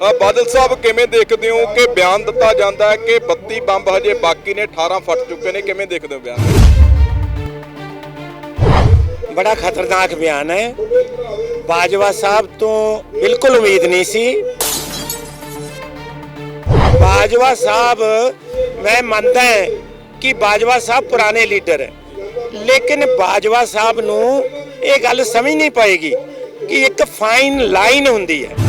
ਬਾਦਲ ਸਾਹਿਬ, ਕਿਵੇਂ ਦੇਖਦੇ ਹੋ ਕਿ ਬਿਆਨ ਦਿੱਤਾ ਜਾਂਦਾ ਹੈ ਕਿ 32 ਬੰਬ ਹਜੇ ਬਾਕੀ ਨੇ 18 ਫਟ ਚੁੱਕੇ ਨੇ? ਕਿਵੇਂ ਦੇਖਦੇ ਹੋ ਬਿਆਨ? ਬੜਾ ਖਤਰਨਾਕ ਬਿਆਨ ਹੈ। ਬਾਜਵਾ ਸਾਹਿਬ ਤੋਂ ਬਿਲਕੁਲ ਉਮੀਦ ਨਹੀਂ ਸੀ। ਬਾਜਵਾ ਸਾਹਿਬ, ਮੈਂ ਮੰਨਦਾ ਹਾਂ ਕਿ ਬਾਜਵਾ ਸਾਹਿਬ ਪੁਰਾਣੇ ਲੀਡਰ ਹੈ। ਲੇਕਿਨ ਬਾਜਵਾ ਸਾਹਿਬ ਨੂੰ ਇਹ ਗੱਲ ਸਮਝ ਨਹੀਂ ਪਾਏਗੀ ਕਿ ਇੱਕ ਫਾਈਨ ਲਾਈਨ ਹੁੰਦੀ ਹੈ।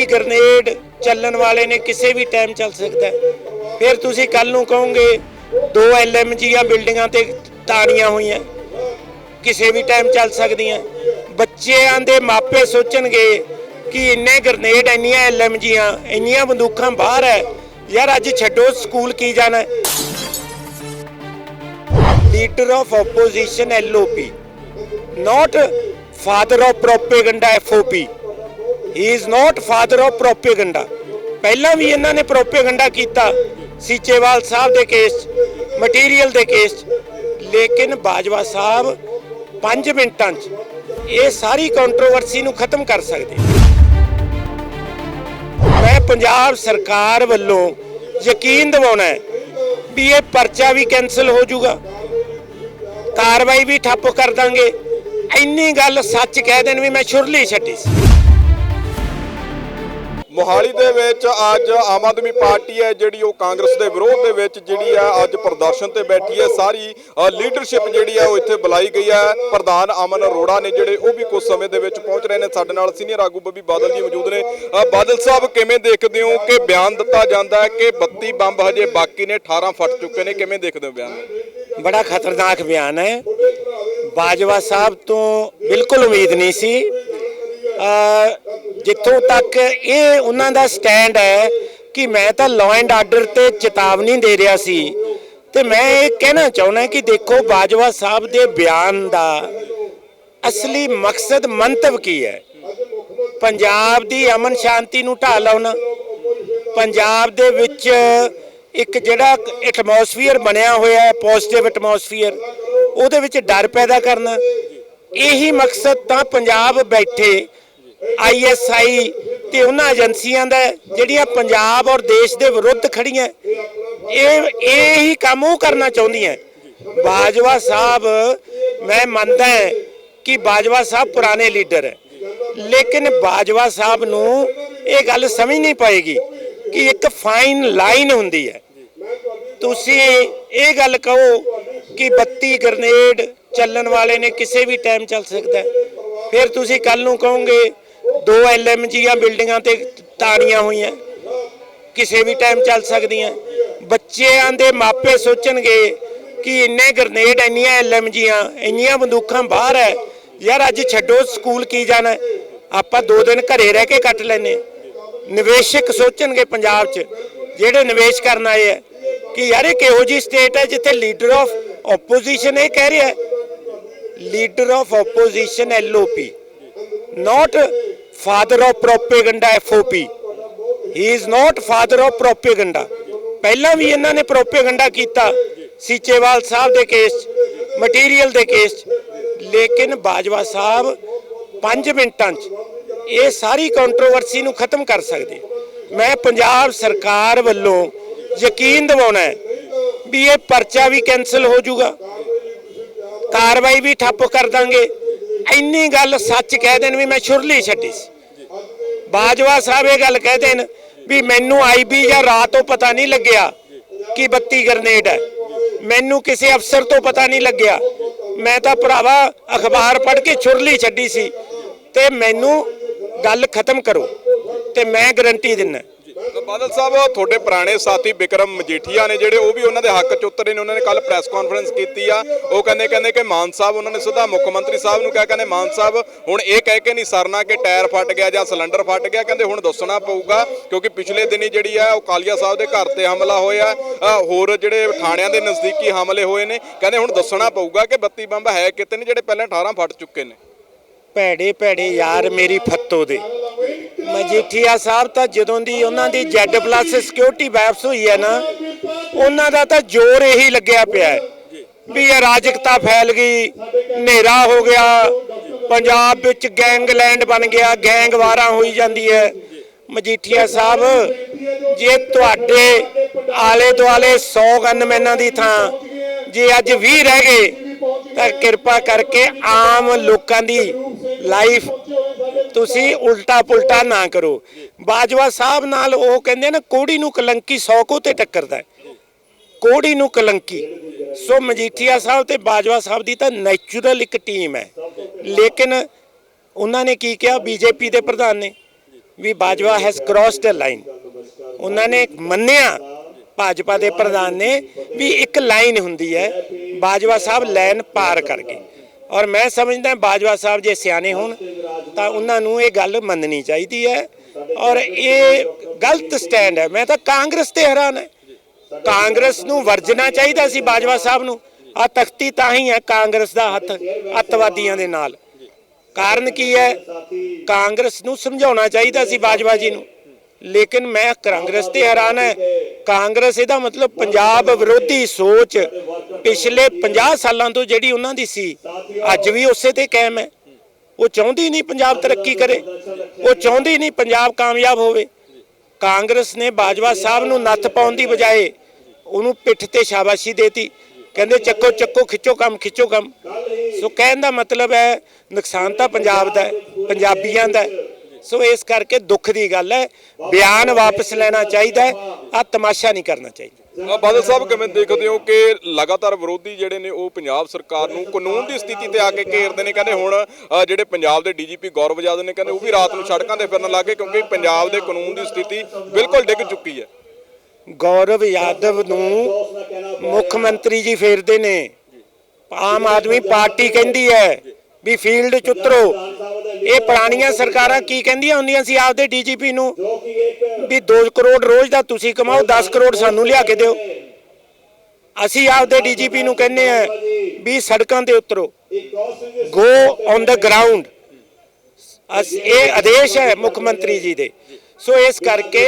ਕਿ 32 ਗ੍ਰਨੇਡ ਚੱਲਣ ਵਾਲੇ ਨੇ ਕਿਸੇ ਵੀ ਟਾਈਮ ਚੱਲ ਸਕਦਾ ਫਿਰ ਤੁਸੀਂ ਕੱਲ ਨੂੰ ਕਹੋਗੇ, ਦੋ ਐਲਐਮਜੀਆਂ ਬਿਲਡਿੰਗਾਂ ਤੇ ਤਾੜੀਆਂ ਹੋਈਆਂ, ਕਿਸੇ ਵੀ ਟਾਈਮ ਚੱਲ ਸਕਦੀਆਂ। ਬੱਚਿਆਂ ਦੇ ਮਾਪੇ ਸੋਚਣਗੇ ਕਿ ਇੰਨੇ ਗ੍ਰਨੇਡ ਇੰਨੀਆਂ ਐਲਐਮਜੀਆਂ ਇੰਨੀਆਂ ਬੰਦੂਕਾਂ ਬਾਹਰ ਹੈ। ਯਾਰ ਅੱਜ ਛੱਡੋ ਸਕੂਲ ਕੀ ਜਾਣਾ leader of opposition L O P not father of propaganda FOP he is not father of propaganda. ਪਹਿਲਾਂ ਵੀ ਇਹਨਾਂ ਨੇ ਪ੍ਰੋਪੇਗੈਂਡਾ ਕੀਤਾ ਸੀਚੇਵਾਲ ਸਾਹਿਬ ਦੇ ਕੇਸ ਮਟੀਰੀਅਲ ਦੇ ਕੇਸ 'ਚ। ਲੇਕਿਨ ਬਾਜਵਾ ਸਾਹਿਬ 5 ਮਿੰਟਾਂ 'ਚ ਇਹ ਸਾਰੀ ਕੰਟਰੋਵਰਸੀ ਨੂੰ ਖਤਮ ਕਰ ਸਕਦੇ ਮੈਂ ਪੰਜਾਬ ਸਰਕਾਰ ਵੱਲੋਂ ਯਕੀਨ ਦਿਵਾਉਣਾ ਹੈ ਵੀ ਇਹ ਪਰਚਾ ਵੀ ਕੈਨਸਲ ਹੋ ਜਾਊਗਾ। ਕਾਰਵਾਈ ਵੀ ਠੱਪ ਕਰ ਦਾਂਗੇ। ਇੰਨੀ ਗੱਲ ਸੱਚ ਕਹਿ ਦੇਣ ਵੀ ਮੈਂ ਛੁਰਲੀ ਛੱਡੀ ਸੀ। ਮੋਹਾਲੀ ਦੇ ਵਿੱਚ ਅੱਜ ਆਮ ਆਦਮੀ ਪਾਰਟੀ ਹੈ ਜਿਹੜੀ ਉਹ ਕਾਂਗਰਸ ਦੇ ਵਿਰੋਧ ਦੇ ਵਿੱਚ ਜਿਹੜੀ ਹੈ ਅੱਜ ਪ੍ਰਦਰਸ਼ਨ ਤੇ ਬੈਠੀ ਹੈ। ਸਾਰੀ ਲੀਡਰਸ਼ਿਪ ਜਿਹੜੀ ਹੈ ਉਹ ਇੱਥੇ ਬੁਲਾਈ ਗਈ ਹੈ। ਪ੍ਰਧਾਨ ਅਮਨ ਅਰੋੜਾ ਨੇ ਜਿਹੜੇ ਉਹ ਵੀ ਕੁਝ ਸਮੇਂ ਦੇ ਵਿੱਚ ਪਹੁੰਚ ਰਹੇ ਨੇ ਸਾਡੇ ਨਾਲ। ਸੀਨੀਅਰ ਆਗੂ ਬੱਬੀ ਬਾਦਲ ਜੀ ਮੌਜੂਦ ਨੇ। ਬਾਦਲ ਸਾਹਿਬ, ਕਿਵੇਂ ਦੇਖਦੇ ਹੋ ਕਿ ਬਿਆਨ ਦਿੱਤਾ ਜਾਂਦਾ ਹੈ ਕਿ 32 ਬੰਬ ਹਜੇ ਬਾਕੀ ਨੇ 18 ਫਟ ਚੁੱਕੇ ਨੇ? ਕਿਵੇਂ ਦੇਖਦੇ ਹੋ ਬਿਆਨ? ਬੜਾ ਖਤਰਨਾਕ ਬਿਆਨ ਹੈ। ਬਾਜਵਾ ਸਾਹਿਬ ਤੋਂ ਬਿਲਕੁਲ ਉਮੀਦ ਨਹੀਂ ਸੀ ਜਿੱਥੋਂ ਤੱਕ ਇਹ ਉਹਨਾਂ ਦਾ ਸਟੈਂਡ ਹੈ ਕਿ ਮੈਂ ਤਾਂ ਲਾਅ ਐਂਡ ਆਰਡਰ ਤੇ ਚੇਤਾਵਨੀ ਦੇ ਰਿਹਾ ਸੀ। ਤੇ ਮੈਂ ਇਹ ਕਹਿਣਾ ਚਾਹੁੰਦਾ ਕਿ ਦੇਖੋ, ਬਾਜਵਾ ਸਾਹਿਬ ਦੇ ਬਿਆਨ ਦਾ ਅਸਲੀ ਮਕਸਦ ਮੰਤਵ ਕੀ ਹੈ? ਪੰਜਾਬ ਦੀ ਅਮਨ ਸ਼ਾਂਤੀ ਨੂੰ ਢਾਹ ਲਾਉਣਾ। ਪੰਜਾਬ ਦੇ ਵਿੱਚ ਇੱਕ ਜਿਹੜਾ ਐਟਮੋਸਫੀਅਰ ਬਣਿਆ ਹੋਇਆ ਹੈ ਪੋਜ਼ਿਟਿਵ ਐਟਮੋਸਫੀਅਰ ਉਹਦੇ ਵਿੱਚ ਡਰ ਪੈਦਾ ਕਰਨਾ। ਇਹੀ ਮਕਸਦ ਤਾਂ ਪੰਜਾਬ ਬੈਠੇ ਆਈਐਸਆਈ ਤੇ ਉਹਨਾਂ ਏਜੰਸੀਆਂ ਦਾ ਜਿਹੜੀਆਂ ਪੰਜਾਬ ਔਰ ਦੇਸ਼ ਦੇ ਵਿਰੁੱਧ ਖੜੀਆਂ ਇਹ ਇਹ ਹੀ ਕੰਮ ਉਹ ਕਰਨਾ ਚਾਹੁੰਦੀਆਂ। ਬਾਜਵਾ ਸਾਹਿਬ, ਮੈਂ ਮੰਨਦਾ ਕਿ ਬਾਜਵਾ ਸਾਹਿਬ ਪੁਰਾਣੇ ਲੀਡਰ ਹੈ। ਲੇਕਿਨ ਬਾਜਵਾ ਸਾਹਿਬ ਨੂੰ ਇਹ ਗੱਲ ਸਮਝ ਨਹੀਂ ਪਾਏਗੀ ਕਿ ਇੱਕ ਫਾਈਨ ਲਾਈਨ ਹੁੰਦੀ ਹੈ। ਤੁਸੀਂ ਇਹ ਗੱਲ ਕਹੋ ਕਿ 32 ਗ੍ਰਨੇਡ ਚੱਲਣ ਵਾਲੇ ਨੇ ਕਿਸੇ ਵੀ ਟਾਈਮ ਚੱਲ ਸਕਦਾ ਫਿਰ ਤੁਸੀਂ ਕੱਲ ਨੂੰ ਕਹੋਗੇ ਦੋ ਐਲਐਮਜੀਆਂ ਬਿਲਡਿੰਗਾਂ ਤੇ ਤਾੜੀਆਂ ਹੋਈਆਂ। ਕਿਸੇ ਵੀ ਟਾਈਮ ਚੱਲ ਸਕਦੀਆਂ। ਬੱਚਿਆਂ ਦੇ ਮਾਪੇ ਸੋਚਣਗੇ ਕਿ ਇੰਨੇ ਗ੍ਰਨੇਡ ਇੰਨੀਆਂ ਐਲਐਮਜੀਆਂ ਇੰਨੀਆਂ ਬੰਦੂਕਾਂ ਬਾਹਰ ਹੈ ਯਾਰ, ਅੱਜ ਛੱਡੋ ਸਕੂਲ ਕੀ ਜਾਣਾ? ਆਪਾਂ ਦੋ ਦਿਨ ਘਰੇ ਰਹਿ ਕੇ ਕੱਟ ਲੈਨੇ ਨਿਵੇਸ਼ਕ ਸੋਚਣਗੇ ਪੰਜਾਬ 'ਚ, ਜਿਹੜੇ ਨਿਵੇਸ਼ ਕਰਨ ਆਏ ਹੈ ਕਿ ਯਾਰ, ਇਹ ਕਿਹੋ ਜੀ ਸਟੇਟ ਹੈ ਜਿੱਥੇ ਲੀਡਰ ਆਫ ਆਪੋਜੀਸ਼ਨ ਇਹ ਕਹਿ ਰਿਹਾ ਹੈ leader of opposition L O P not father of propaganda FOP he is not father of propaganda. ਪਹਿਲਾਂ ਵੀ ਇਹਨਾਂ ਨੇ ਪ੍ਰੋਪੇਗੈਂਡਾ ਕੀਤਾ ਸੀਚੇਵਾਲ ਸਾਹਿਬ ਦੇ ਕੇਸ ਮਟੀਰੀਅਲ ਦੇ ਕੇਸ 'ਚ। ਲੇਕਿਨ ਬਾਜਵਾ ਸਾਹਿਬ 5 ਮਿੰਟਾਂ 'ਚ ਇਹ ਸਾਰੀ ਕੰਟਰੋਵਰਸੀ ਨੂੰ ਖਤਮ ਕਰ ਸਕਦੇ। ਮੈਂ ਪੰਜਾਬ ਸਰਕਾਰ ਵੱਲੋਂ ਯਕੀਨ ਦਿਵਾਉਣਾ ਹੈ ਵੀ ਇਹ ਪਰਚਾ ਵੀ ਕੈਨਸਲ ਹੋ ਜਾਊਗਾ। ਕਾਰਵਾਈ ਵੀ ਠੱਪ ਕਰ ਦਾਂਗੇ। ਇੰਨੀ ਗੱਲ ਸੱਚ ਕਹਿ ਦੇਣ ਵੀ ਮੈਂ ਛੁਰਲੀ ਛੱਡੀ ਸੀ। ਬਾਜਵਾ ਸਾਹਿਬ ਇਹ ਗੱਲ ਕਹਿ ਦੇਣ ਵੀ ਮੈਨੂੰ ਆਈਬੀ ਜਾਂ ਰਾਤ ਤੋਂ ਪਤਾ ਨਹੀਂ ਲੱਗਿਆ ਕਿ 32 ਗ੍ਰਨੇਡ ਹੈ। ਮੈਨੂੰ ਕਿਸੇ ਅਫਸਰ ਤੋਂ ਪਤਾ ਨਹੀਂ ਲੱਗਿਆ। ਮੈਂ ਤਾਂ ਭਰਾਵਾ ਅਖਬਾਰ ਪੜ੍ਹ ਕੇ ਛੁਰਲੀ ਛੱਡੀ ਸੀ। ਤੇ ਮੈਨੂੰ ਗੱਲ ਖਤਮ ਕਰੋ ਤੇ ਮੈਂ ਗਰੰਟੀ ਦਿੰਦਾ। ਬਾਦਲ ਸਾਹਿਬ, ਤੁਹਾਡੇ ਪੁਰਾਣੇ ਸਾਥੀ ਵਿਕਰਮ ਮਜੀਠੀਆ ਨੇ ਜਿਹੜੇ ਉਹ ਵੀ ਉਹਨਾਂ ਦੇ ਹੱਕ ਚ ਉਤਰੇ ਨੇ, ਉਹਨਾਂ ਨੇ ਕੱਲ ਪ੍ਰੈਸ ਕਾਨਫਰੰਸ ਕੀਤੀ ਆ। ਉਹ ਕਹਿੰਦੇ ਕਹਿੰਦੇ ਕਿ ਮਾਨ ਸਾਹਿਬ, ਉਹਨਾਂ ਨੇ ਸਿੱਧਾ ਮੁੱਖ ਮੰਤਰੀ ਸਾਹਿਬ ਨੂੰ ਕਿਹਾ, ਕਹਿੰਦੇ ਮਾਨ ਸਾਹਿਬ, ਹੁਣ ਇਹ ਕਹਿ ਕੇ ਨਹੀਂ ਸਰਨਾ ਕਿ ਟਾਇਰ ਫਟ ਗਿਆ ਜਾਂ ਸਿਲੰਡਰ ਫਟ ਗਿਆ, ਕਹਿੰਦੇ ਹੁਣ ਦੱਸਣਾ ਪਊਗਾ, ਕਿਉਂਕਿ ਪਿਛਲੇ ਦਿਨੀ ਜਿਹੜੀ ਆ, ਉਹ ਕਾਲੀਆ ਸਾਹਿਬ ਦੇ ਘਰ ਤੇ ਹਮਲਾ ਹੋਇਆ ਹੋਰ ਜਿਹੜੇ ਥਾਣਿਆਂ ਦੇ ਨਜ਼ਦੀਕੀ ਹਮਲੇ ਹੋਏ ਨੇ, ਕਹਿੰਦੇ ਹੁਣ ਦੱਸਣਾ ਪਊਗਾ ਕਿ 32 ਬੰਬ ਹੈ ਕਿਤੇ ਨੇ ਜਿਹੜੇ ਪਹਿਲਾਂ 18 ਫਟ ਚੁੱਕੇ ਨੇ। ਭੈੜੇ ਭੈੜੇ ਯਾਰ ਮੇਰੀ ਫੱਤੋ ਦੇ। ਮਜੀਠੀਆ ਸਾਹਿਬ ਤਾਂ ਜਦੋਂ ਦੀ ਉਹਨਾਂ ਦੀ ਜੈਡ ਪਲੱਸ ਸਿਕਿਉਰਿਟੀ ਵਾਪਸ ਹੋਈ ਹੈ ਨਾ, ਉਹਨਾਂ ਦਾ ਤਾਂ ਜ਼ੋਰ ਇਹੀ ਲੱਗਿਆ ਪਿਆ ਹੈ ਵੀ ਅਰਾਜਕਤਾ ਫੈਲ ਗਈ, ਹਨੇਰਾ ਹੋ ਗਿਆ, ਪੰਜਾਬ ਵਿੱਚ ਗੈਂਗਲੈਂਡ ਬਣ ਗਿਆ ਗੈਂਗਵਾਰਾ ਹੋਈ ਜਾਂਦੀ ਹੈ। ਮਜੀਠੀਆ ਸਾਹਿਬ, ਜੇ ਤੁਹਾਡੇ ਆਲੇ ਦੁਆਲੇ 100 ਗਨਮੈਨਾਂ ਦੀ ਥਾਂ, ਜੇ ਅੱਜ 20 ਰਹਿ ਗਏ, ਤਾਂ ਕਿਰਪਾ ਕਰਕੇ ਆਮ ਲੋਕਾਂ ਦੀ ਲਾਈਫ ਤੁਸੀਂ ਉਲਟਾ ਪੁਲਟਾ ਨਾ ਕਰੋ। ਬਾਜਵਾ ਸਾਹਿਬ ਨਾਲ ਉਹ ਕਹਿੰਦੇ ਨਾ, ਕੋੜੀ ਨੂੰ ਕਲੰਕੀ 100 ਕੋ ਤੇ ਟੱਕਰਦਾ ਕੋੜੀ ਨੂੰ ਕਲੰਕੀ। ਸੋ ਮਜੀਠੀਆ ਸਾਹਿਬ ਤੇ ਬਾਜਵਾ ਸਾਹਿਬ ਦੀ ਤਾਂ ਨੈਚੁਰਲ ਇੱਕ ਟੀਮ ਹੈ। ਲੇਕਿਨ ਉਹਨਾਂ ਨੇ ਕੀ ਕਿਹਾ? ਬੀਜੇਪੀ ਦੇ ਪ੍ਰਧਾਨ ਨੇ ਵੀ Bajwa has crossed a line ਉਹਨਾਂ ਨੇ ਮੰਨਿਆ ਭਾਜਪਾ ਦੇ ਪ੍ਰਧਾਨ ਨੇ ਵੀ ਇੱਕ ਲਾਈਨ ਹੁੰਦੀ ਹੈ, ਬਾਜਵਾ ਸਾਹਿਬ ਲਾਈਨ ਪਾਰ ਕਰ ਗਏ ਔਰ ਮੈਂ ਸਮਝਦਾ ਬਾਜਵਾ ਸਾਹਿਬ ਜੇ ਸਿਆਣੇ ਹੋਣ ਤਾਂ ਉਹਨਾਂ ਨੂੰ ਇਹ ਗੱਲ ਮੰਨਣੀ ਚਾਹੀਦੀ ਹੈ ਔਰ ਇਹ ਗਲਤ ਸਟੈਂਡ ਹੈ। ਮੈਂ ਤਾਂ ਕਾਂਗਰਸ ਤੇ ਹੈਰਾਨ ਹੈ। ਕਾਂਗਰਸ ਨੂੰ ਵਰਜਣਾ ਚਾਹੀਦਾ ਸੀ ਬਾਜਵਾ ਸਾਹਿਬ ਨੂੰ। ਆ ਤਖਤੀ ਤਾਂ ਹੀ ਹੈ ਕਾਂਗਰਸ ਦਾ ਹੱਥ ਅੱਤਵਾਦੀਆਂ ਦੇ ਨਾਲ। ਕਾਰਨ ਕੀ ਹੈ? ਕਾਂਗਰਸ ਨੂੰ ਸਮਝਾਉਣਾ ਚਾਹੀਦਾ ਸੀ ਬਾਜਵਾ ਜੀ ਨੂੰ। ਲੇਕਿਨ ਮੈਂ ਕਾਂਗਰਸ ਤੇ ਹੈਰਾਨ ਹੈ। ਕਾਂਗਰਸ ਇਹਦਾ ਮਤਲਬ ਪੰਜਾਬ ਵਿਰੋਧੀ ਸੋਚ ਪਿਛਲੇ 50 ਸਾਲਾਂ ਤੋਂ ਜਿਹੜੀ ਉਹਨਾਂ ਦੀ ਸੀ, ਅੱਜ ਵੀ ਉਸੇ ਤੇ ਕਾਇਮ ਹੈ। ਉਹ ਚਾਹੁੰਦੀ ਨਹੀਂ ਪੰਜਾਬ ਤਰੱਕੀ ਕਰੇ, ਉਹ ਚਾਹੁੰਦੀ ਨਹੀਂ ਪੰਜਾਬ ਕਾਮਯਾਬ ਹੋਵੇ। ਕਾਂਗਰਸ ਨੇ ਬਾਜਵਾ ਸਾਹਿਬ ਨੂੰ ਨੱਥ ਪਾਉਣ ਦੀ ਬਜਾਏ ਉਹਨੂੰ ਪਿੱਠ ਤੇ ਸ਼ਾਬਾਸ਼ੀ ਦੇਤੀ। ਕਹਿੰਦੇ ਚੱਕੋ ਚੱਕੋ, ਖਿੱਚੋ ਕੰਮ ਖਿੱਚੋ ਕੰਮ। ਸੋ ਕਹਿਣ ਦਾ ਮਤਲਬ ਹੈ, ਨੁਕਸਾਨ ਤਾਂ ਪੰਜਾਬ ਦਾ ਹੈ, ਪੰਜਾਬੀਆਂ ਦਾ ਸੋ ਇਸ ਕਰਕੇ ਦੁੱਖ ਦੀ ਗੱਲ ਹੈ, ਬਿਆਨ ਵਾਪਸ ਲੈਣਾ ਚਾਹੀਦਾ ਆ ਤਮਾਸ਼ਾ ਨਹੀਂ ਕਰਨਾ ਚਾਹੀਦਾ। ਬਾਦਲ ਸਾਹਿਬ ਕਿਵੇਂ ਦੇਖਦੇ ਹੋ ਕਿ ਲਗਾਤਾਰ ਵਿਰੋਧੀ ਜਿਹੜੇ ਨੇ ਉਹ ਪੰਜਾਬ ਸਰਕਾਰ ਨੂੰ ਕਾਨੂੰਨ ਦੀ ਸਥਿਤੀ ਤੇ ਆ ਕੇ ਘੇਰਦੇ ਨੇ? ਕਹਿੰਦੇ ਹੁਣ ਅ, ਜਿਹੜੇ ਪੰਜਾਬ ਦੇ ਡੀਜੀਪੀ ਗੌਰਵ ਯਾਦਵ ਨੇ ਕਹਿੰਦੇ ਉਹ ਵੀ ਰਾਤ ਨੂੰ ਸੜਕਾਂ ਤੇ ਫਿਰਨ ਲੱਗੇ ਕਿਉਂਕਿ ਪੰਜਾਬ ਦੇ ਕਾਨੂੰਨ ਦੀ ਸਥਿਤੀ ਬਿਲਕੁਲ ਡਿੱਗ ਚੁੱਕੀ ਹੈ। ਗੌਰਵ ਯਾਦਵ ਨੂੰ ਮੁੱਖ ਮੰਤਰੀ ਜੀ ਫੇਰਦੇ ਨੇ। ਆਮ ਆਦਮੀ ਪਾਰਟੀ ਕਹਿੰਦੀ ਹੈ ਵੀ ਫੀਲਡ ਚ ਉਤਰੋ। ਇਹ ਪੁਰਾਣੀਆਂ ਸਰਕਾਰਾਂ ਕੀ ਕਹਿੰਦੀਆਂ ਹੁੰਦੀਆਂ ਸੀ? ਆਪਦੇ ਡੀਜੀਪੀ ਨੂੰ ਵੀ 2 ਕਰੋੜ ਰੋਜ਼ ਦਾ ਤੁਸੀਂ ਕਮਾਓ 10 ਕਰੋੜ ਸਾਨੂੰ ਲਿਆ ਕੇ ਦਿਓ। ਅਸੀਂ ਆਪਦੇ ਡੀਜੀਪੀ ਨੂੰ ਕਹਿੰਦੇ ਆ ਵੀ ਸੜਕਾਂ ਤੇ ਉਤਰੋ। ਗੋ ਔਨ ਦਾ ਗਰਾਊਂਡ ਅਸ, ਇਹ ਆਦੇਸ਼ ਹੈ ਮੁੱਖ ਮੰਤਰੀ ਜੀ ਦੇ। ਸੋ ਇਸ ਕਰਕੇ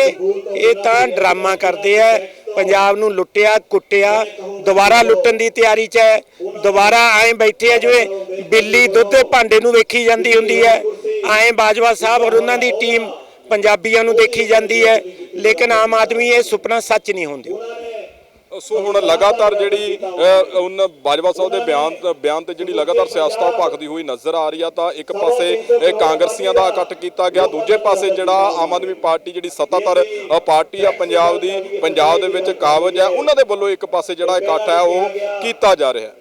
ਇਹ ਤਾਂ ਡਰਾਮਾ ਕਰਦੇ ਆ, ਪੰਜਾਬ ਨੂੰ ਲੁੱਟਿਆ, ਕੁੱਟਿਆ, ਦੁਬਾਰਾ ਲੁੱਟਣ ਦੀ ਤਿਆਰੀ 'ਚ ਹੈ। ਦੁਬਾਰਾ ਐਂ ਬੈਠੇ ਆ ਜਿਵੇਂ ਬਿੱਲੀ ਦੁੱਧ ਦੇ ਭਾਂਡੇ ਨੂੰ ਵੇਖੀ ਜਾਂਦੀ ਹੁੰਦੀ ਹੈ। ਐਂ ਬਾਜਵਾ ਸਾਹਿਬ ਔਰ ਉਹਨਾਂ ਦੀ ਟੀਮ ਪੰਜਾਬੀਆਂ ਨੂੰ ਦੇਖੀ ਜਾਂਦੀ ਹੈ। ਲੇਕਿਨ ਆਮ ਆਦਮੀ ਇਹ ਸੁਪਨਾ ਸੱਚ ਨਹੀਂ ਹੁੰਦੇ। ਸੋ ਹੁਣ ਲਗਾਤਾਰ ਜਿਹੜੀ ਉਹਨਾਂ ਬਾਜਵਾ ਸਾਹਿਬ ਦੇ ਬਿਆਨ ਬਿਆਨ ਤੇ ਜਿਹੜੀ ਲਗਾਤਾਰ ਸਿਆਸਤ ਉਹ ਭਖਦੀ ਹੋਈ ਨਜ਼ਰ ਆ ਰਹੀ ਆ, ਤਾਂ ਇੱਕ ਪਾਸੇ ਕਾਂਗਰਸੀਆਂ ਦਾ ਇਕੱਠ ਕੀਤਾ ਗਿਆ, ਦੂਜੇ ਪਾਸੇ ਜਿਹੜਾ ਆਮ ਆਦਮੀ ਪਾਰਟੀ ਜਿਹੜੀ ਸੱਤਾਧਰ ਪਾਰਟੀ ਆ ਪੰਜਾਬ ਦੀ, ਪੰਜਾਬ ਦੇ ਵਿੱਚ ਕਾਬਜ ਹੈ, ਉਹਨਾਂ ਦੇ ਵੱਲੋਂ ਇੱਕ ਪਾਸੇ ਜਿਹੜਾ ਇਕੱਠ ਹੈ, ਉਹ ਕੀਤਾ ਜਾ ਰਿਹਾ